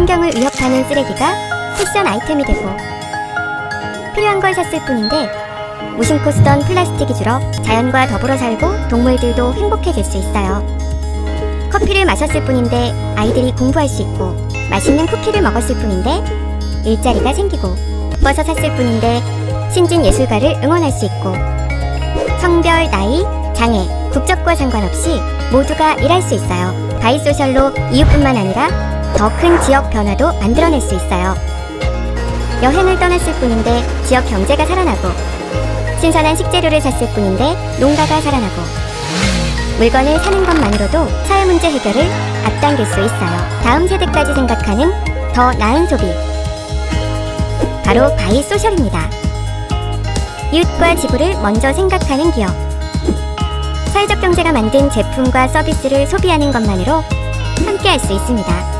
환경을 위협하는 쓰레기가 패션 아이템이 되고 필요한 걸 샀을 뿐인데 무심코 쓰던 플라스틱이 줄어 자연과 더불어 살고 동물들도 행복해질 수 있어요. 커피를 마셨을 뿐인데 아이들이 공부할 수 있고 맛있는 쿠키를 먹었을 뿐인데 일자리가 생기고 예뻐서 샀을 뿐인데 신진 예술가를 응원할 수 있고 성별, 나이, 장애, 국적과 상관없이 모두가 일할 수 있어요. 바이소셜로 이웃뿐만 아니라 더 큰 지역 변화도 만들어낼 수 있어요. 여행을 떠났을 뿐인데 지역 경제가 살아나고 신선한 식재료를 샀을 뿐인데 농가가 살아나고 물건을 사는 것만으로도 사회 문제 해결을 앞당길 수 있어요. 다음 세대까지 생각하는 더 나은 소비. 바로 바이 소셜입니다. 이웃과 지구를 먼저 생각하는 기업. 사회적 경제가 만든 제품과 서비스를 소비하는 것만으로 함께 할 수 있습니다.